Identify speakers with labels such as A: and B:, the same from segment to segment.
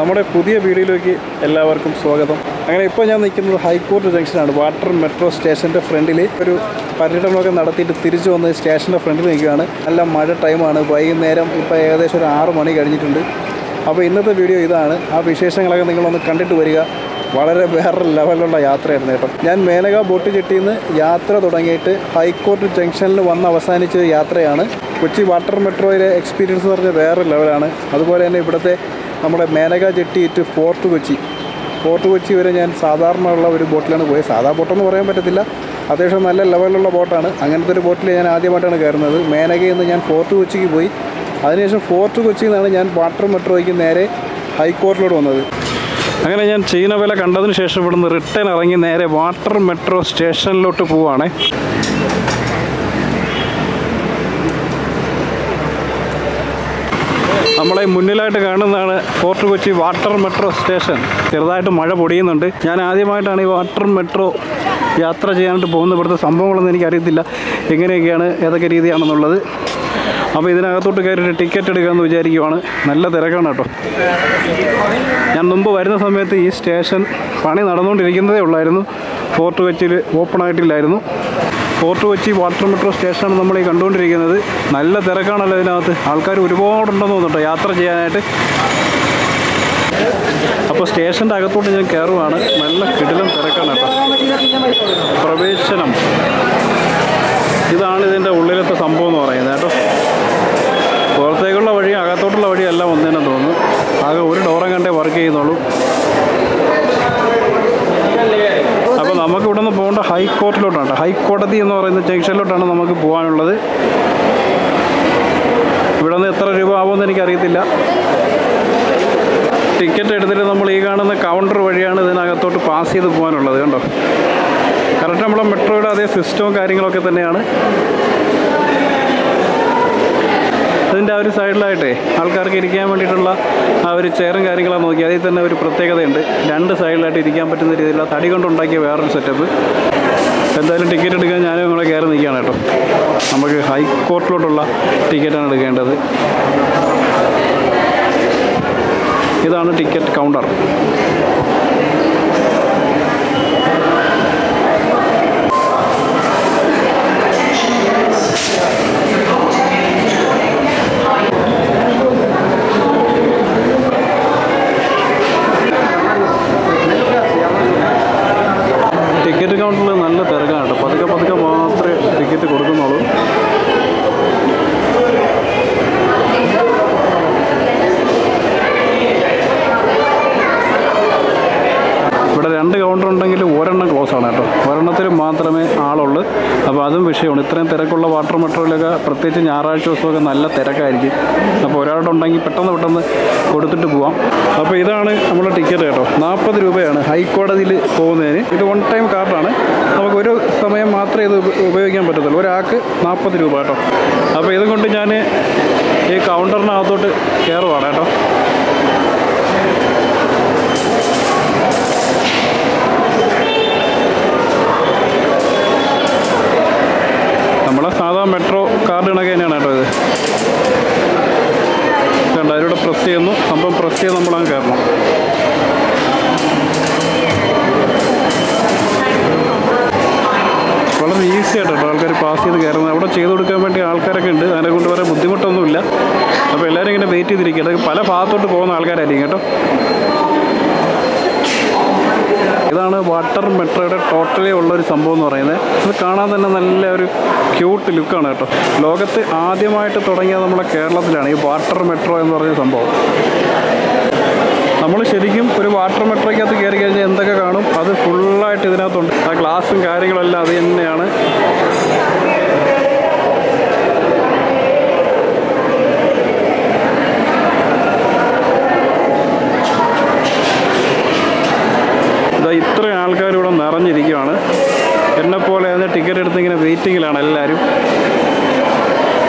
A: നമ്മുടെ പുതിയ വീഡിയോയിലേക്ക് എല്ലാവർക്കും സ്വാഗതം. അങ്ങനെ ഇപ്പോൾ ഞാൻ നിൽക്കുന്നത് ഹൈക്കോർട്ട് ജംഗ്ഷനാണ്. വാട്ടർ മെട്രോ സ്റ്റേഷന്റെ ഫ്രണ്ടിൽ ഒരു പര്യടനമൊക്കെ നടത്തിയിട്ട് തിരിച്ചു വന്ന് സ്റ്റേഷന്റെ ഫ്രണ്ടിൽ നിൽക്കുകയാണ്. നല്ല മഴ ടൈമാണ്. വൈകുന്നേരം ഇപ്പോൾ ഏകദേശം ഒരു ആറ് മണി കഴിഞ്ഞിട്ടുണ്ട്. അപ്പോൾ ഇന്നത്തെ വീഡിയോ ഇതാണ്. ആ വിശേഷങ്ങളൊക്കെ നിങ്ങളൊന്ന് കണ്ടിട്ട് വരിക. വളരെ വേറെ ലെവലിലുള്ള യാത്രയായിരുന്നു കേട്ടോ. ഞാൻ മേനക ബോട്ട് ചെട്ടിയിൽ നിന്ന് യാത്ര തുടങ്ങിയിട്ട് ഹൈക്കോർട്ട് ജംഗ്ഷനിൽ വന്ന് അവസാനിച്ച യാത്രയാണ്. കൊച്ചി വാട്ടർ മെട്രോയിലെ എക്സ്പീരിയൻസ് എന്ന് പറഞ്ഞാൽ വേറെ ലെവലാണ്. അതുപോലെ തന്നെ ഇവിടുത്തെ നമ്മുടെ Menaka jetty to Fort Kochi. Fort Kochi വരെ ഞാൻ സാധാരണയുള്ള ഒരു ബോട്ടിലാണ് പോയത്. സാധാ ബോട്ടെന്ന് പറയാൻ പറ്റത്തില്ല. അത്യാവശ്യം നല്ല ലെവലുള്ള ബോട്ടാണ്. അങ്ങനത്തെ ഒരു ബോട്ടിൽ ഞാൻ ആദ്യമായിട്ടാണ് കയറുന്നത്. മേനകയിൽ നിന്ന് ഞാൻ ഫോർട്ട് കൊച്ചിക്ക് പോയി. അതിനുശേഷം ഫോർട്ട് കൊച്ചിയിൽ നിന്നാണ് ഞാൻ വാട്ടർ മെട്രോയ്ക്ക് നേരെ ഹൈക്കോർട്ടിലോട്ട് വന്നത്. അങ്ങനെ ഞാൻ ചീന വില കണ്ടതിന് ശേഷം ഇവിടുന്ന് റിട്ടേൺ ഇറങ്ങി നേരെ വാട്ടർ മെട്രോ സ്റ്റേഷനിലോട്ട് പോവാണേ. നമ്മളെ മുന്നിലായിട്ട് കാണുന്നതാണ് Fort Kochi water metro station. ചെറുതായിട്ട് മഴ പൊടിയുന്നുണ്ട്. ഞാൻ ആദ്യമായിട്ടാണ് ഈ വാട്ടർ മെട്രോ യാത്ര ചെയ്യാനായിട്ട് പോകുന്ന ഇവിടുത്തെ സംഭവങ്ങളൊന്നും എനിക്കറിയത്തില്ല. എങ്ങനെയൊക്കെയാണ് ഏതൊക്കെ രീതിയാണെന്നുള്ളത്. അപ്പോൾ ഇതിനകത്തോട്ട് കയറിയിട്ട് ടിക്കറ്റ് എടുക്കാമെന്ന് വിചാരിക്കുവാണ്. നല്ല തിരക്കാണ് കേട്ടോ. ഞാൻ മുമ്പ് വരുന്ന സമയത്ത് ഈ സ്റ്റേഷൻ പണി നടന്നുകൊണ്ടിരിക്കുന്നതേ ഉള്ളായിരുന്നു. ഫോർട്ട് കൊച്ചിയിൽ ഓപ്പൺ ആയിട്ടില്ലായിരുന്നു. ഫോർട്ട് കൊച്ചി വാട്ടർ മെട്രോ സ്റ്റേഷനാണ് നമ്മൾ ഈ കണ്ടുകൊണ്ടിരിക്കുന്നത്. നല്ല തിരക്കാണല്ലോ ഇതിനകത്ത്. ആൾക്കാർ ഒരുപാടുണ്ടെന്ന് തോന്നുന്നുട്ടോ യാത്ര ചെയ്യാനായിട്ട്. അപ്പോൾ സ്റ്റേഷന്റെ അകത്തോട്ട് ഞാൻ കയറുവാണ്. നല്ല കിടിലം തിരക്കാണ് പ്രവേശനം. ഇതാണ് ഇതിന്റെ ഉള്ളിലത്തെ സംഭവം എന്ന് പറയുന്നത് കേട്ടോ. പുറത്തേക്കുള്ള വഴി അകത്തോട്ടുള്ള വഴി എല്ലാം ഒന്നേനെ തോന്നുന്നു. ആകെ ഒരു ഡോറം കണ്ടേ വർക്ക് ചെയ്യുന്നുള്ളൂ അപ്പോൾ നമുക്ക് ഇവിടെ നിന്ന് പോകേണ്ട ഹൈക്കോർട്ടിലോട്ടാണ് ഹൈക്കോടതി എന്ന് പറയുന്ന ജംഗ്ഷനിലോട്ടാണ് നമുക്ക് പോകാനുള്ളത്. ഇവിടെ നിന്ന് എത്ര രൂപ ആവുമെന്ന് എനിക്കറിയത്തില്ല. ടിക്കറ്റ് എടുത്തിട്ട് നമ്മൾ ഈ കാണുന്ന കൗണ്ടർ വഴിയാണ് ഇതിനകത്തോട്ട് പാസ് ചെയ്ത് പോകാനുള്ളത് കണ്ടോ? കറക്റ്റ് നമ്മുടെ മെട്രോയുടെ അതേ സിസ്റ്റവും കാര്യങ്ങളൊക്കെ തന്നെയാണ്. അതിന്റെ ആ ഒരു സൈഡിലായിട്ടേ ആൾക്കാർക്ക് ഇരിക്കാൻ വേണ്ടിയിട്ടുള്ള ആ ഒരു ചെയറും കാര്യങ്ങളാണ് നോക്കി. അതിൽ തന്നെ ഒരു പ്രത്യേകതയുണ്ട്. രണ്ട് സൈഡിലായിട്ട് ഇരിക്കാൻ പറ്റുന്ന രീതിയിലുള്ള തടി കൊണ്ടുണ്ടാക്കിയ വേറൊരു സെറ്റപ്പ് എന്തായാലും ടിക്കറ്റ് എടുക്കാൻ ഞാനും നിങ്ങളെ കയറി നിൽക്കുകയാണ് കേട്ടോ. നമുക്ക് ഹൈക്കോർട്ടിലോട്ടുള്ള ടിക്കറ്റാണ് എടുക്കേണ്ടത്. ഇതാണ് ടിക്കറ്റ് കൗണ്ടർ ടിക്കറ്റ് കൗണ്ടറിൽ നല്ല തിരക്കാണ് കേട്ടോ. പതുക്കെ പതുക്കെ മാത്രമേ ടിക്കറ്റ് കൊടുക്കുന്നുള്ളൂ ഇവിടെ രണ്ട് കൗണ്ടർ ഉണ്ടെങ്കിൽ ഒരെണ്ണം ക്ലോസ് ആണ് കേട്ടോ ഒരെണ്ണത്തിൽ മാത്രമേ ആളുള്ളൂ അപ്പോൾ അതും വിഷയമാണ്. ഇത്രയും തിരക്കുള്ള വാട്ടർ മെട്രോയിലൊക്കെ പ്രത്യേകിച്ച് ഞായറാഴ്ച ദിവസമൊക്കെ നല്ല തിരക്കായിരിക്കും. അപ്പോൾ ഒരാളുടെ ഉണ്ടെങ്കിൽ പെട്ടെന്ന് പെട്ടെന്ന് കൊടുത്തിട്ട് പോവാം. അപ്പോൾ ഇതാണ് നമ്മുടെ ടിക്കറ്റ് കേട്ടോ. നാൽപ്പത് രൂപയാണ് ഹൈക്കോടതിയിൽ പോകുന്നതിന്. ഇത് വൺ ടൈം കാർഡാണ് നമുക്ക് ഒരു സമയം മാത്രമേ ഇത് ഉപ- ഉപയോഗിക്കാൻ പറ്റത്തുള്ളൂ. ഒരാൾക്ക് നാൽപ്പത് രൂപ കേട്ടോ. അപ്പോൾ ഇതും കൊണ്ട് ഞാൻ ഈ കൗണ്ടറിനകത്തോട്ട് കയറുവാണ് കേട്ടോ. സാധാ മെട്രോ കാർഡ് കണക്ക് തന്നെയാണ് കേട്ടോ ഇത്. കണ്ട അതിലൂടെ പ്രസ് ചെയ്യുന്നു. സംഭവം പ്രസ് ചെയ്ത് നമ്മളങ്ങ് കയറണം. വളരെ ഈസി ആയിട്ട് ആൾക്കാർ പാസ് ചെയ്ത് കയറുന്നത്. അവിടെ ചെയ്ത് കൊടുക്കാൻ വേണ്ടി ആൾക്കാരൊക്കെ ഉണ്ട്. അതിനെ കൊണ്ട് വരെ ബുദ്ധിമുട്ടൊന്നുമില്ല. അപ്പോൾ എല്ലാവരും ഇങ്ങനെ വെയിറ്റ് ചെയ്തിരിക്കുക അതൊക്കെ പല ഭാഗത്തോട്ട് പോകുന്ന ആൾക്കാരായിരിക്കും കേട്ടോ. ഇതാണ് വാട്ടർ മെട്രോയുടെ ടോട്ടലി ഉള്ള ഒരു സംഭവം എന്ന് പറയുന്നത്. ഇത് കാണാൻ തന്നെ നല്ല ഒരു ക്യൂട്ട് ലുക്കാണ് കേട്ടോ. ലോകത്ത് ആദ്യമായിട്ട് തുടങ്ങിയത് നമ്മുടെ കേരളത്തിലാണ് ഈ വാട്ടർ മെട്രോ എന്ന് പറഞ്ഞ സംഭവം. നമ്മൾ ശരിക്കും ഒരു വാട്ടർ മെട്രോയ്ക്കകത്ത് കയറി കഴിഞ്ഞാൽ എന്തൊക്കെ കാണും? അത് ഫുള്ളായിട്ട് ഇതിനകത്തുണ്ട്. ആ ഗ്ലാസും കാര്യങ്ങളെല്ലാം അത് തന്നെയാണ് ഇതാ ഇത്രയും ആൾക്കാർ ഇവിടെ നിറഞ്ഞിരിക്കുകയാണ് എന്നെപ്പോലെ അതിന് ടിക്കറ്റ് എടുത്ത് ഇങ്ങനെ വെയിറ്റിങ്ങിലാണ് എല്ലാവരും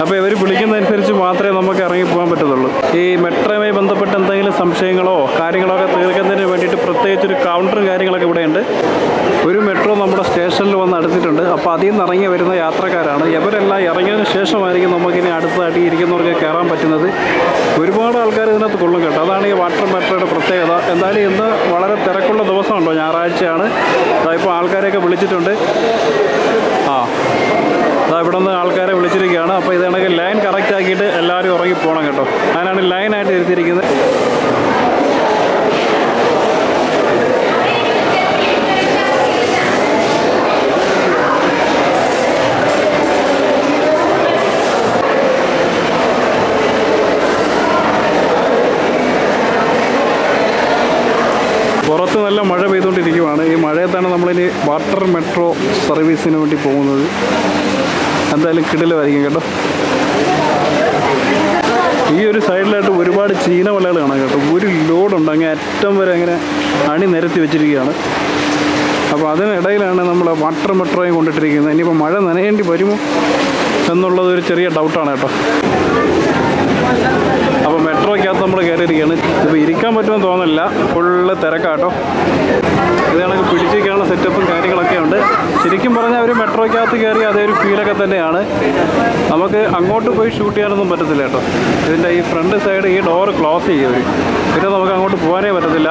A: അപ്പോൾ ഇവർ വിളിക്കുന്നതനുസരിച്ച് മാത്രമേ നമുക്ക് ഇറങ്ങി പോകാൻ പറ്റത്തുള്ളൂ ഈ മെട്രോയുമായി ബന്ധപ്പെട്ട് എന്തെങ്കിലും സംശയങ്ങളോ കാര്യങ്ങളോ ഒക്കെ തീർക്കുന്നതിന് വേണ്ടിയിട്ട് പ്രത്യേകിച്ച് ഒരു കൗണ്ടറും കാര്യങ്ങളൊക്കെ ഇവിടെയുണ്ട് ഒരു മെട്രോ നമ്മുടെ സ്റ്റേഷനിൽ വന്ന് അടുത്ത് നിന്ന് ഇറങ്ങി വരുന്ന യാത്രക്കാരാണ്. ഇവരെല്ലാം ഇറങ്ങിയതിന് ശേഷമായിരിക്കും നമുക്കിനി അടുത്തായിട്ട് ഇരിക്കുന്നവർക്ക് കയറാൻ പറ്റുന്നത്. ഒരുപാട് ആൾക്കാർ ഇതിനകത്ത് കൊള്ളും കേട്ടോ. അതാണ് ഈ വാട്ടർ മെട്രോയുടെ പ്രത്യേകത. എന്തായാലും ഇന്ന് വളരെ തിരക്കുള്ള ദിവസമുണ്ടോ ഞായറാഴ്ചയാണ്. ഇപ്പോൾ ആൾക്കാരെയൊക്കെ വിളിച്ചിട്ടുണ്ട്. ആ അതാ ഇവിടെ നിന്ന് ആൾക്കാരെ വിളിച്ചിരിക്കുകയാണ്. അപ്പോൾ ഇതാണെങ്കിൽ ലൈൻ കറക്റ്റ് ആക്കിയിട്ട് എല്ലാവരും ഇറങ്ങി പോകണം കേട്ടോ. അതിനാണ് ലൈനായിട്ട് ഇരുത്തിയിരിക്കുന്നത് പുറത്ത് നല്ല മഴ പെയ്തുകൊണ്ടിരിക്കുവാണ് ഈ മഴയത്താണ് നമ്മളിനി വാട്ടർ മെട്രോ സർവീസിന് വേണ്ടി പോകുന്നത്. എന്തായാലും കിടിലമായിരിക്കും കേട്ടോ. ഈ ഒരു സൈഡിലായിട്ട് ഒരുപാട് ചീന വലകൾ കാണാം കേട്ടോ. ഒരു ലോഡുണ്ട് അങ്ങനെ അറ്റം വരെ അങ്ങനെ അണി നിരത്തി വെച്ചിരിക്കുകയാണ്. അപ്പോൾ അതിനിടയിലാണ് നമ്മൾ വാട്ടർ മെട്രോയും കൊണ്ടിട്ടിരിക്കുന്നത്. ഇനിയിപ്പോൾ മഴ നനയേണ്ടി വരുമോ എന്നുള്ളത് ഒരു ചെറിയ ഡൗട്ടാണ് കേട്ടോ. അപ്പോൾ മെട്രോയ്ക്കകത്ത് നമ്മൾ കയറിയിരിക്കുകയാണ്. ഇപ്പോൾ ഇരിക്കാൻ പറ്റുമെന്ന് തോന്നുന്നില്ല. ഫുള്ള് തിരക്കാട്ടോ ഇത് കണക്ക് പിടിച്ചിരിക്കാനുള്ള സെറ്റപ്പും കാര്യങ്ങളൊക്കെ ഉണ്ട്. ശരിക്കും പറഞ്ഞാൽ ഒരു മെട്രോയ്ക്കകത്ത് കയറി അതേ ഒരു ഫീലൊക്കെ തന്നെയാണ്. നമുക്ക് അങ്ങോട്ട് പോയി ഷൂട്ട് ചെയ്യാനൊന്നും പറ്റത്തില്ല കേട്ടോ. ഇതിന്റെ ഈ ഫ്രണ്ട് സൈഡ് ഈ ഡോറ് ക്ലോസ് ചെയ്യും. അവർ പിന്നെ നമുക്ക് അങ്ങോട്ട് പോകാനേ പറ്റത്തില്ല.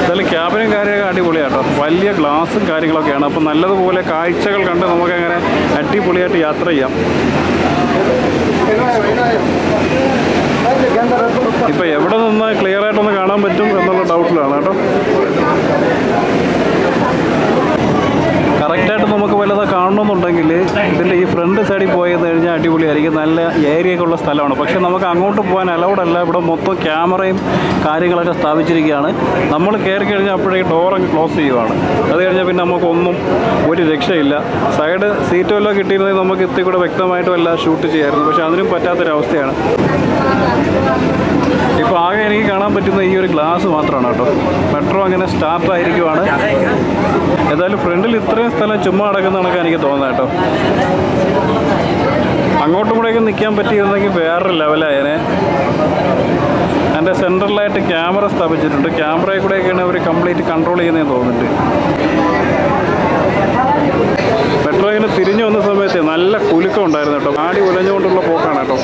A: എന്തായാലും ക്യാബിനും കാര്യമൊക്കെ അടിപൊളിയാട്ടോ. വലിയ ഗ്ലാസും കാര്യങ്ങളൊക്കെയാണ്. അപ്പം നല്ലതുപോലെ കാഴ്ചകൾ കണ്ട് നമുക്കങ്ങനെ അടിപൊളിയായിട്ട് യാത്ര ചെയ്യാം. ഇപ്പൊ എവിടെ നിന്ന് ക്ലിയർ ആയിട്ടൊന്ന് കാണാൻ പറ്റും എന്നുള്ള ഡൗട്ടിലാണ് കേട്ടോ. കറക്റ്റായിട്ട് നമുക്ക് വല്ലത് കാണണമെന്നുണ്ടെങ്കിൽ ഇതിന്റെ ഈ ഫ്രണ്ട് സൈഡിൽ പോയത് കഴിഞ്ഞാൽ അടിപൊളിയായിരിക്കും. നല്ല ഏരിയ ഉള്ള സ്ഥലമാണ്. പക്ഷേ നമുക്ക് അങ്ങോട്ട് പോകാൻ അലൗഡ് അല്ല. ഇവിടെ മൊത്തം ക്യാമറയും കാര്യങ്ങളൊക്കെ സ്ഥാപിച്ചിരിക്കുകയാണ്. നമ്മൾ കയറി കഴിഞ്ഞാൽ അപ്പോഴേ അങ്ങ് ക്ലോസ് ചെയ്യുവാണ്. അത് കഴിഞ്ഞാൽ പിന്നെ നമുക്കൊന്നും ഒരു രക്ഷയില്ല. സൈഡ് സീറ്റ് വല്ലതും കിട്ടിയിരുന്നെങ്കിൽ നമുക്ക് ഇത്തി കൂടെ വ്യക്തമായിട്ട് വല്ല ഷൂട്ട് ചെയ്യായിരുന്നു പക്ഷേ അതിനും പറ്റാത്തൊരവസ്ഥയാണ്. ഇപ്പോൾ ആകെ എനിക്ക് കാണാൻ പറ്റുന്ന ഈ ഒരു ഗ്ലാസ് മാത്രമാണ് കേട്ടോ. മെട്രോ അങ്ങനെ സ്റ്റാർട്ട് ആയിരിക്കുവാണ്. ഏതായാലും ഫ്രണ്ടിൽ ഇത്രയും സ്ഥലം ചുമ്മാ അടക്കുന്ന കണക്കാണ് എനിക്ക് തോന്നുന്നത് കേട്ടോ. അങ്ങോട്ടും കൂടെയൊക്കെ നിൽക്കാൻ പറ്റിയിരുന്നെങ്കിൽ വേറൊരു ലെവലായേനെ എന്റെ സെൻട്രലായിട്ട് ക്യാമറ സ്ഥാപിച്ചിട്ടുണ്ട്. ക്യാമറയിൽ കൂടെയൊക്കെയാണ് അവർ കംപ്ലീറ്റ് കൺട്രോൾ ചെയ്യുന്നതെന്ന് തോന്നുന്നുണ്ട്. മെട്രോ ഇങ്ങനെ തിരിഞ്ഞു വന്ന സമയത്ത് നല്ല കുലുക്കം ഉണ്ടായിരുന്നു കേട്ടോ. ആടി ഉലഞ്ഞുകൊണ്ടുള്ള പോക്കാണ് കേട്ടോ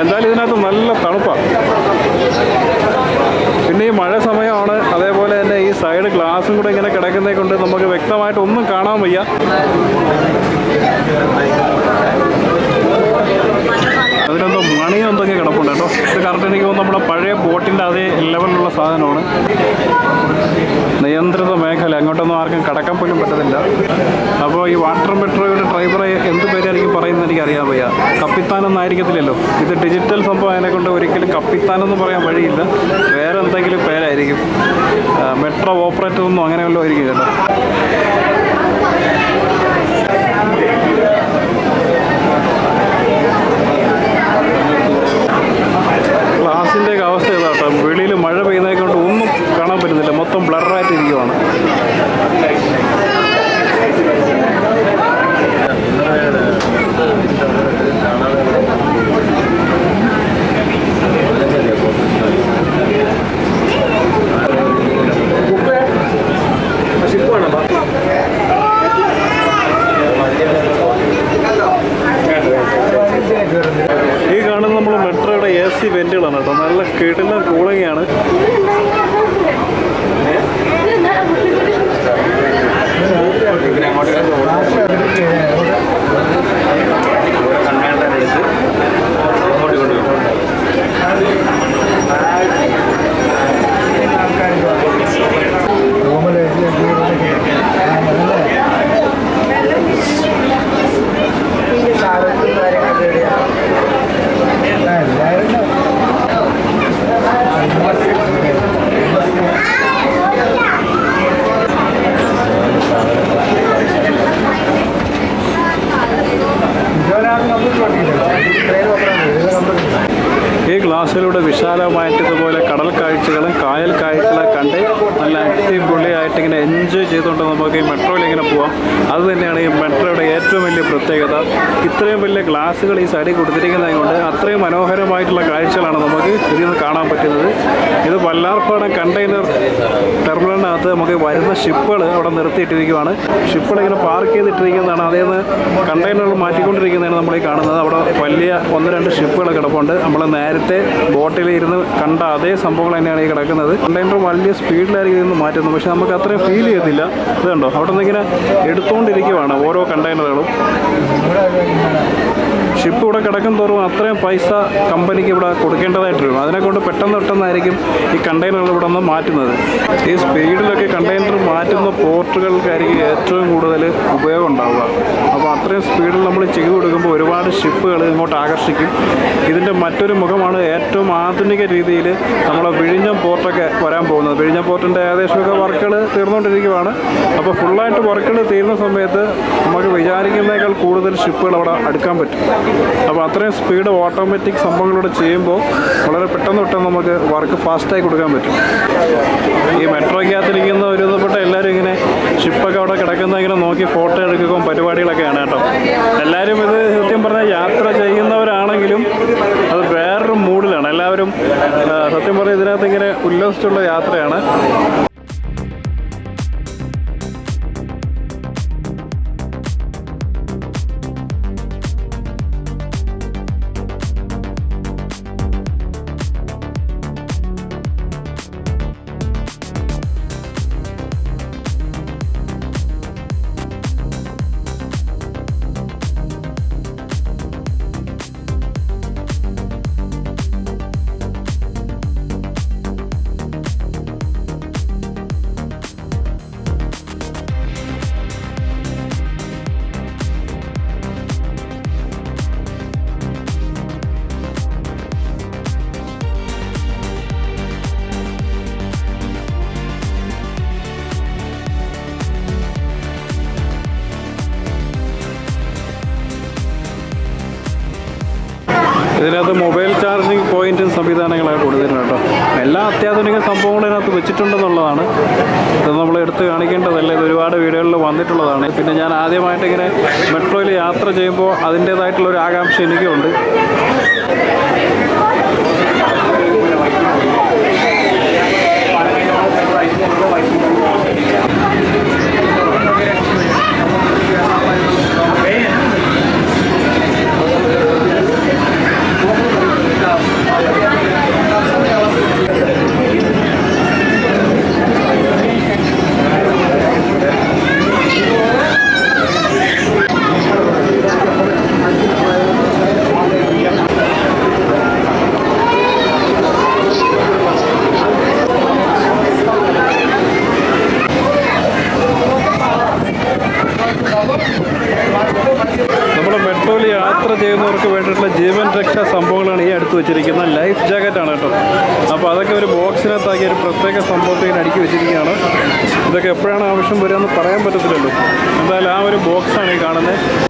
A: എന്തായാലും ഇതിനകത്ത് നല്ല തണുപ്പാണ് പിന്നെ ഈ മഴ സമയമാണ് അതേപോലെ തന്നെ ഈ സൈഡ് ഗ്ലാസും കൂടെ ഇങ്ങനെ കിടക്കുന്നേ കൊണ്ട് നമുക്ക് വ്യക്തമായിട്ട് ഒന്നും കാണാൻ വയ്യ അതിലെന്തോ മണി എന്തൊക്കെ കിടപ്പുണ്ട് കേട്ടോ ഇത് കറക്റ്റ് എനിക്ക് തോന്നുന്നു നമ്മുടെ പഴയ ബോട്ടിന്റെ അതേ സാധനമാണ് നിയന്ത്രിത മേഖല അങ്ങോട്ടൊന്നും ആർക്കും കടക്കാൻ പോലും പറ്റത്തില്ല. അപ്പോൾ ഈ വാട്ടർ മെട്രോയുടെ ഡ്രൈവറെ എന്ത് പേരായിരിക്കും പറയുന്നത് എനിക്ക് അറിയാൻ വയ്യ. കപ്പിത്താനൊന്നും ആയിരിക്കത്തില്ലല്ലോ. ഇത് ഡിജിറ്റൽ സംഭവം അതിനെ കൊണ്ട് ഒരിക്കലും കപ്പിത്താനൊന്നും പറയാൻ വഴിയില്ല. വേറെ എന്തെങ്കിലും പേരായിരിക്കും. മെട്രോ ഓപ്പറേറ്റർ ഒന്നും അങ്ങനെ ആയിരിക്കും കേട്ടോ ക്ലാസിന്റെ ഒക്കെ അവസ്ഥ ഇതാ കേട്ടോ വെളിയിൽ മഴ പെയ്യുന്നതിനെ കൊണ്ട് ഒന്നും കാണാൻ പറ്റുന്നില്ല മൊത്തം ബ്ലറായിട്ട് ഇരിക്കുവാണ് ഈ കാണുന്ന നമ്മൾ മെട്രോയുടെ എ സി വെന്റുകളാണ് കേട്ടോ. നല്ല കേട്ടില്ല കൂളിംഗാണ് ഈ ഗ്ലാസ്സിലൂടെ വിശാലമായിട്ട് ഇതുപോലെ കടൽ കാഴ്ചകളും കായൽ കാഴ്ചകളൊക്കെ കണ്ട് നല്ല അടിപൊളിയായിട്ട് ഇങ്ങനെ എൻജോയ് ചെയ്തുകൊണ്ട് നമുക്ക് ഈ മെട്രോയിൽ ഇങ്ങനെ പോവാം. അത് തന്നെയാണ് ഈ പ്രത്യേകത. ഇത്രയും വലിയ ഗ്ലാസ്സുകൾ ഈ സാരി കൊടുത്തിരിക്കുന്നത് കൊണ്ട് അത്രയും മനോഹരമായിട്ടുള്ള കാഴ്ചകളാണ് നമുക്ക് ഇതിൽ നിന്ന് കാണാൻ പറ്റുന്നത്. ഇത് വല്ലാർപ്പാടം കണ്ടെയ്നർ ടെർമിനലിനകത്ത് നമുക്ക് വരുന്ന ഷിപ്പുകൾ അവിടെ നിർത്തിയിട്ടിരിക്കുകയാണ് ഷിപ്പുകൾ ഇങ്ങനെ പാർക്ക് ചെയ്തിട്ടിരിക്കുന്നതാണ്. അതേ നിന്ന് കണ്ടെയ്നറുകൾ മാറ്റിക്കൊണ്ടിരിക്കുന്നതാണ് നമ്മൾ ഈ കാണുന്നത്. അവിടെ വലിയ ഒന്ന് രണ്ട് ഷിപ്പുകൾ കിടപ്പുണ്ട്. നമ്മൾ നേരത്തെ ബോട്ടിൽ ഇരുന്ന് കണ്ട അതേ സംഭവങ്ങൾ തന്നെയാണ് ഈ കിടക്കുന്നത്. കണ്ടെയ്നർ വലിയ സ്പീഡിലായിരിക്കും ഇതിൽ നിന്ന് മാറ്റുന്നത്. പക്ഷേ നമുക്ക് അത്രയും ഫീൽ ചെയ്യുന്നില്ല ഇതുണ്ടോ അവിടെ നിന്ന് ഇങ്ങനെ എടുത്തുകൊണ്ടിരിക്കുവാണ് ഓരോ കണ്ടെയ്നറുകളും ഷിപ്പ് ഇവിടെ കിടക്കും തോറും അത്രയും പൈസ കമ്പനിക്ക് ഇവിടെ കൊടുക്കേണ്ടതായിട്ട് വരും. അതിനെ കൊണ്ട് പെട്ടെന്ന് പെട്ടെന്നായിരിക്കും ഈ കണ്ടെയ്നറുകൾ ഇവിടെ നിന്ന് മാറ്റുന്നത്. ഈ സ്പീഡിലൊക്കെ കണ്ടെയ്നർ മാറ്റുന്ന പോർട്ടുകൾക്കായിരിക്കും ഏറ്റവും കൂടുതൽ ഉപയോഗം ഉണ്ടാവുക. അപ്പോൾ അത്രയും സ്പീഡിൽ നമ്മൾ ചെയ്തു കൊടുക്കുമ്പോൾ ഒരുപാട് ഷിപ്പുകൾ ഇങ്ങോട്ട് ആകർഷിക്കും. ഇതിന്റെ മറ്റൊരു മുഖമാണ് ഏറ്റവും ആധുനിക രീതിയിൽ നമ്മളെ വിഴിഞ്ഞം പോർട്ടൊക്കെ വരാൻ പോകുന്നത്. വിഴിഞ്ഞം പോർട്ടിന്റെ ഏകദേശമൊക്കെ വർക്കുകൾ തീർന്നുകൊണ്ടിരിക്കുകയാണ് അപ്പോൾ ഫുള്ളായിട്ട് വർക്കുകൾ തീരുന്ന സമയത്ത് നമുക്ക് വിചാരിക്കുന്നതിനേക്കാൾ കൂടുതൽ ഷിപ്പുകൾ അവിടെ അടുക്കാൻ പറ്റും. അപ്പോൾ അത്രയും സ്പീഡ് ഓട്ടോമാറ്റിക് സംഭവങ്ങളോട് ചെയ്യുമ്പോൾ വളരെ പെട്ടെന്ന് പെട്ടെന്ന് നമുക്ക് വർക്ക് ഫാസ്റ്റായി കൊടുക്കാൻ പറ്റും. ഈ മെട്രോയ്ക്കകത്തിരിക്കുന്ന ഒരു ഇതപ്പെട്ട എല്ലാവരും ഇങ്ങനെ ഷിപ്പൊക്കെ അവിടെ കിടക്കുന്ന ഇങ്ങനെ നോക്കി ഫോട്ടോ എടുക്കുകയും പരിപാടികളൊക്കെയാണ് കേട്ടോ. എല്ലാവരും ഇത് സത്യം പറഞ്ഞാൽ യാത്ര ചെയ്യുന്നവരാണെങ്കിലും അത് വേറൊരു മൂഡിലാണ്. എല്ലാവരും സത്യം പറഞ്ഞാൽ ഇതിനകത്ത് ഇങ്ങനെ ഉല്ലസിച്ചുള്ള യാത്രയാണ്. ഇതിനകത്ത് മൊബൈൽ ചാർജിങ് പോയിന്റും സംവിധാനങ്ങളാണ് കൊടുത്തിട്ടുണ്ട് കേട്ടോ. എല്ലാ അത്യാധുനിക സംഭവങ്ങളും ഇതിനകത്ത് വെച്ചിട്ടുണ്ടെന്നുള്ളതാണ്. ഇത് നമ്മൾ എടുത്ത് കാണിക്കേണ്ടതല്ല ഇത് ഒരുപാട് വീടുകളിൽ വന്നിട്ടുള്ളതാണ്. പിന്നെ ഞാൻ ആദ്യമായിട്ട് ഇങ്ങനെ മെട്രോയിൽ യാത്ര ചെയ്യുമ്പോൾ അതിന്റേതായിട്ടുള്ള ഒരു ആകാംക്ഷ എനിക്കുണ്ട് നമ്മൾ മെട്രോയിൽ യാത്ര ചെയ്യുന്നവർക്ക് വേണ്ടിയിട്ടുള്ള ജീവൻ രക്ഷാ സംഭവങ്ങളാണ് ഈ അടുത്ത് വെച്ചിരിക്കുന്ന ലൈഫ് ജാക്കറ്റാണ് കേട്ടോ അപ്പോൾ അതൊക്കെ ഒരു ബോക്സിനകത്താക്കി ഒരു പ്രത്യേക സംഭവത്തിൽ അടുക്കി വെച്ചിരിക്കുകയാണ്. ഇതൊക്കെ എപ്പോഴാണ് ആവശ്യം വരിക എന്ന് പറയാൻ പറ്റത്തില്ലല്ലോ. എന്തായാലും ആ ഒരു ബോക്സാണ് ഈ കാണുന്നത്.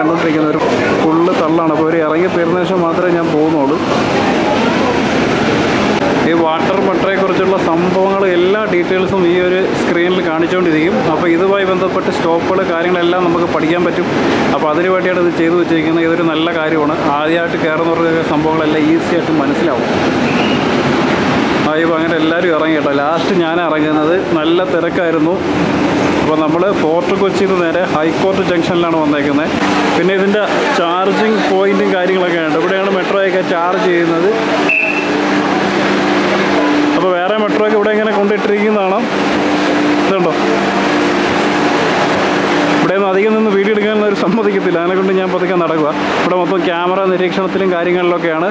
A: കണ്ടുകൊണ്ടിരിക്കുന്നത് ഒരു ഫുള്ള് തള്ളാണ്. അപ്പോൾ ഒരു ഇറങ്ങി തീർന്ന ശേഷം മാത്രമേ ഞാൻ പോകുന്നുള്ളൂ. ഈ വാട്ടർ മെട്രോയെക്കുറിച്ചുള്ള സംഭവങ്ങൾ എല്ലാ ഡീറ്റെയിൽസും ഈ ഒരു സ്ക്രീനിൽ കാണിച്ചുകൊണ്ടിരിക്കും അപ്പോൾ ഇതുമായി ബന്ധപ്പെട്ട് സ്റ്റോപ്പുകൾ കാര്യങ്ങളെല്ലാം നമുക്ക് പഠിക്കാൻ പറ്റും. അപ്പോൾ അതിന് വേണ്ടിയാണ് ഇത് ചെയ്തു വെച്ചിരിക്കുന്നത്. ഇതൊരു നല്ല കാര്യമാണ്. ആദ്യമായിട്ട് കയറുന്നവർക്ക് സംഭവങ്ങളെല്ലാം ഈസി ആയിട്ട് മനസ്സിലാവും. ആ ഇപ്പോൾ അങ്ങനെ എല്ലാവരും ഇറങ്ങി കേട്ടോ. ലാസ്റ്റ് ഞാൻ ഇറങ്ങുന്നത്. നല്ല തിരക്കായിരുന്നു. അപ്പോൾ നമ്മൾ ഫോർട്ട് കൊച്ചിയിൽ നിന്ന് നേരെ ഹൈക്കോർട്ട് ജംഗ്ഷനിലാണ് വന്നേക്കുന്നത് പിന്നെ ഇതിന്റെ ചാർജിങ് പോയിന്റും കാര്യങ്ങളൊക്കെ ഉണ്ട്. ഇവിടെയാണ് മെട്രോയൊക്കെ ചാർജ് ചെയ്യുന്നത്. അപ്പോൾ വേറെ മെട്രോ ഒക്കെ ഇവിടെ ഇങ്ങനെ കൊണ്ടിട്ടിരിക്കുന്നതാണ്. ഇതുണ്ടോ? ഇവിടെ നിന്ന് അധികം നിന്ന് വീഡിയോ എടുക്കാൻ ഒരു സമ്മതിക്കത്തില്ല. അതിനെക്കൊണ്ട് ഞാൻ പതുക്കെ നടക്കുക. ഇവിടെ മൊത്തം ക്യാമറ നിരീക്ഷണത്തിലും കാര്യങ്ങളിലൊക്കെയാണ്.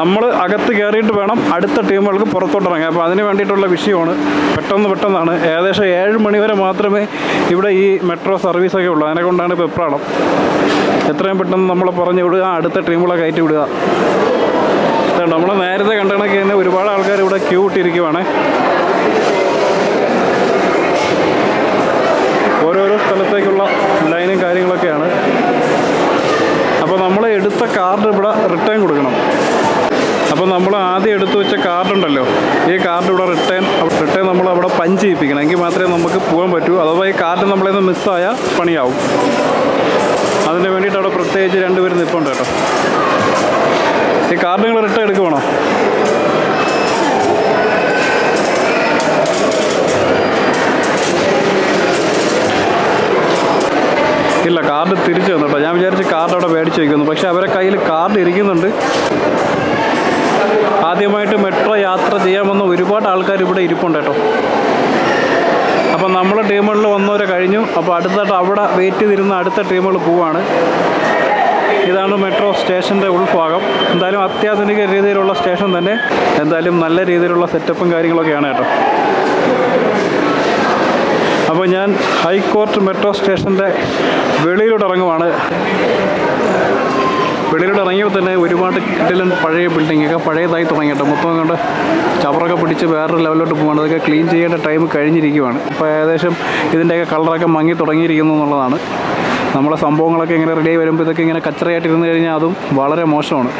A: നമ്മൾ അകത്ത് കയറിയിട്ട് വേണം അടുത്ത ടീമുകൾക്ക് പുറത്തോട്ട് ഇറങ്ങാൻ. അപ്പോൾ അതിന് വേണ്ടിയിട്ടുള്ള വിഷയമാണ്. പെട്ടെന്ന് പെട്ടെന്നാണ്. ഏകദേശം ഏഴ് മണി വരെ മാത്രമേ ഇവിടെ ഈ മെട്രോ സർവീസൊക്കെ ഉള്ളൂ. അതിനെ കൊണ്ടാണ് വെപ്രാളം. എത്രയും പെട്ടെന്ന് നമ്മൾ പറഞ്ഞു വിടുക അടുത്ത ടീമുകളെ കയറ്റി വിടുക. നമ്മൾ നേരത്തെ കണ്ട കണക്ക് തന്നെ ഒരുപാട് ആൾക്കാർ ഇവിടെ ക്യൂ ഇട്ടിരിക്കുവാണ്. ഓരോരോ സ്ഥലത്തേക്കുള്ള ലൈനും കാര്യങ്ങളൊക്കെയാണ്. അപ്പോൾ നമ്മൾ എടുത്ത കാർഡ് ഇവിടെ റിട്ടേൺ കൊടുക്കണം അപ്പോൾ നമ്മൾ ആദ്യം എടുത്തു ഉണ്ടല്ലോ. ഈ കാർഡ് ഇവിടെ റിട്ടേൺ റിട്ടേൺ നമ്മൾ അവിടെ പഞ്ച് ചെയ്യിപ്പിക്കണം. എങ്കിൽ മാത്രമേ നമുക്ക് പോകാൻ പറ്റൂ. അഥവാ ഈ കാർഡ് നമ്മളിൽ നിന്ന് മിസ്സായാൽ പണിയാവും. അതിന് വേണ്ടിയിട്ട് അവിടെ പ്രത്യേകിച്ച് രണ്ടുപേരും നിൽപ്പുണ്ട് കേട്ടോ. ഈ കാർഡ് നിങ്ങൾ റിട്ടേൺ എടുക്കുവാണോ? ഇല്ല കാർഡ് തിരിച്ചു തന്നു കേട്ടോ ഞാൻ വിചാരിച്ച് കാർഡ് അവിടെ മേടിച്ച് വയ്ക്കുന്നു പക്ഷേ അവരെ കയ്യിൽ കാർഡ് ഇരിക്കുന്നുണ്ട്. ആദ്യമായിട്ട് മെട്രോ യാത്ര ചെയ്യാമെന്ന് ഒരുപാട് ആൾക്കാർ ഇവിടെ ഇരിപ്പുണ്ട് കേട്ടോ. അപ്പം നമ്മുടെ ടീമുകളിൽ വന്നവരെ കഴിഞ്ഞു. അപ്പോൾ അടുത്തായിട്ട് അവിടെ വെയിറ്റ് ചെയ്തിരുന്ന അടുത്ത ടീമുകൾ പോവാണ്. ഇതാണ് മെട്രോ സ്റ്റേഷന്റെ ഉൾഭാഗം. എന്തായാലും അത്യാധുനിക രീതിയിലുള്ള സ്റ്റേഷൻ തന്നെ. എന്തായാലും നല്ല രീതിയിലുള്ള സെറ്റപ്പും കാര്യങ്ങളൊക്കെയാണ് കേട്ടോ. അപ്പോൾ ഞാൻ ഹൈക്കോർട്ട് മെട്രോ സ്റ്റേഷന്റെ വെളിയിലോട്ട് ഇറങ്ങുവാണ്. വെളിയിലോട്ട് ഇറങ്ങിയപ്പോൾ തന്നെ ഒരുപാട് കിട്ടിലും പഴയ ബിൽഡിങ്ങൊക്കെ പഴയതായി തുടങ്ങിയിട്ട് മൊത്തം കൊണ്ട് ചവറൊക്കെ പിടിച്ച് വേറൊരു ലെവലിലോട്ട് പോകണം അതൊക്കെ ക്ലീൻ ചെയ്യേണ്ട ടൈം കഴിഞ്ഞിരിക്കുവാണ്. ഇപ്പോൾ ഏകദേശം ഇതിന്റെയൊക്കെ കളറൊക്കെ മങ്ങി തുടങ്ങിയിരിക്കുന്നു എന്നുള്ളതാണ്. നമ്മളെ സംഭവങ്ങളൊക്കെ ഇങ്ങനെ റെഡി വരുമ്പോൾ ഇതൊക്കെ ഇങ്ങനെ കച്ചറയായിട്ട് ഇരുന്ന് കഴിഞ്ഞാൽ അതും വളരെ മോശമാണ്.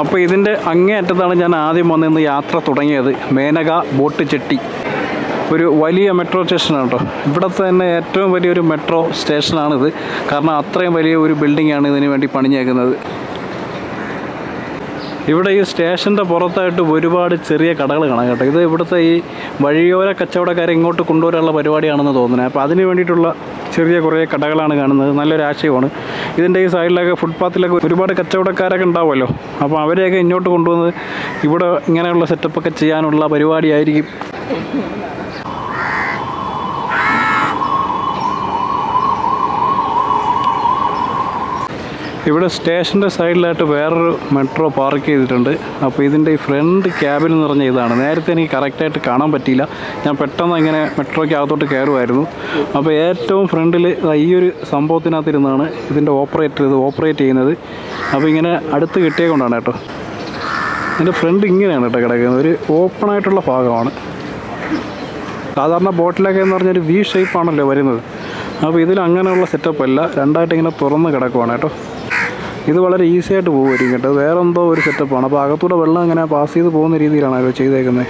A: അപ്പോൾ ഇതിന്റെ അങ്ങേ അറ്റത്താണ് ഞാൻ ആദ്യം വന്നിന്ന് യാത്ര തുടങ്ങിയത്. Menaka boat jetty. ഒരു വലിയ മെട്രോ സ്റ്റേഷനാണ് കേട്ടോ. ഇവിടുത്തെ തന്നെ ഏറ്റവും വലിയൊരു മെട്രോ സ്റ്റേഷനാണിത്. കാരണം അത്രയും വലിയ ഒരു ബിൽഡിങ്ങാണ് ഇതിന് വേണ്ടി പണിഞ്ഞേക്കുന്നത്. ഇവിടെ ഈ സ്റ്റേഷന്റെ പുറത്തായിട്ട് ഒരുപാട് ചെറിയ കടകൾ കാണാം കേട്ടോ. ഇത് ഇവിടുത്തെ ഈ വഴിയോര കച്ചവടക്കാരെ ഇങ്ങോട്ട് കൊണ്ടുവരാനുള്ള പരിപാടിയാണെന്ന് തോന്നുന്നത് അപ്പോൾ അതിന് വേണ്ടിയിട്ടുള്ള ചെറിയ കുറേ കടകളാണ് കാണുന്നത്. നല്ലൊരു ആശയമാണ്. ഇതിന്റെ ഈ സൈഡിലൊക്കെ ഫുട്പാത്തിലൊക്കെ ഒരുപാട് കച്ചവടക്കാരൊക്കെ ഉണ്ടാവുമല്ലോ. അപ്പോൾ അവരെയൊക്കെ ഇങ്ങോട്ട് കൊണ്ടുവന്ന് ഇവിടെ ഇങ്ങനെയുള്ള സെറ്റപ്പൊക്കെ ചെയ്യാനുള്ള പരിപാടിയായിരിക്കും. ഇവിടെ സ്റ്റേഷന്റെ സൈഡിലായിട്ട് വേറൊരു മെട്രോ പാർക്ക് ചെയ്തിട്ടുണ്ട്. അപ്പോൾ ഇതിന്റെ ഈ ഫ്രണ്ട് ക്യാബിൻ എന്ന് പറഞ്ഞ ഇതാണ്. നേരത്തെ എനിക്ക് കറക്റ്റായിട്ട് കാണാൻ പറ്റിയില്ല. ഞാൻ പെട്ടെന്ന് ഇങ്ങനെ മെട്രോയ്ക്ക് അകത്തോട്ട് കയറുമായിരുന്നു. അപ്പോൾ ഏറ്റവും ഫ്രണ്ടിൽ ഈ ഒരു സംഭവത്തിനകത്തിരുന്നാണ് ഇതിന്റെ ഓപ്പറേറ്റർ ഇത് ഓപ്പറേറ്റ് ചെയ്യുന്നത്. അപ്പോൾ ഇങ്ങനെ അടുത്ത് കിട്ടിയതുകൊണ്ടാണ് കേട്ടോ. ഇതിന്റെ ഫ്രണ്ട് ഇങ്ങനെയാണ് കേട്ടോ കിടക്കുന്നത്. ഒരു ഓപ്പണായിട്ടുള്ള ഭാഗമാണ്. സാധാരണ ബോട്ടിലൊക്കെ എന്ന് പറഞ്ഞാൽ വി ഷേപ്പാണല്ലോ വരുന്നത്. അപ്പോൾ ഇതിൽ അങ്ങനെയുള്ള സെറ്റപ്പ് അല്ല. രണ്ടായിട്ട് ഇങ്ങനെ തുറന്ന് കിടക്കുവാണ് കേട്ടോ. ഇത് വളരെ ഈസി ആയിട്ട് പോകുമായിരിക്കും കേട്ടോ. വേറെന്തോ ഒരു സെറ്റപ്പാണ് അപ്പോൾ അകത്തൂടെ വെള്ളം ഇങ്ങനെ പാസ് ചെയ്ത് പോകുന്ന രീതിയിലാണ് രീതിയിലാണല്ലോ ചെയ്തേക്കുന്നത്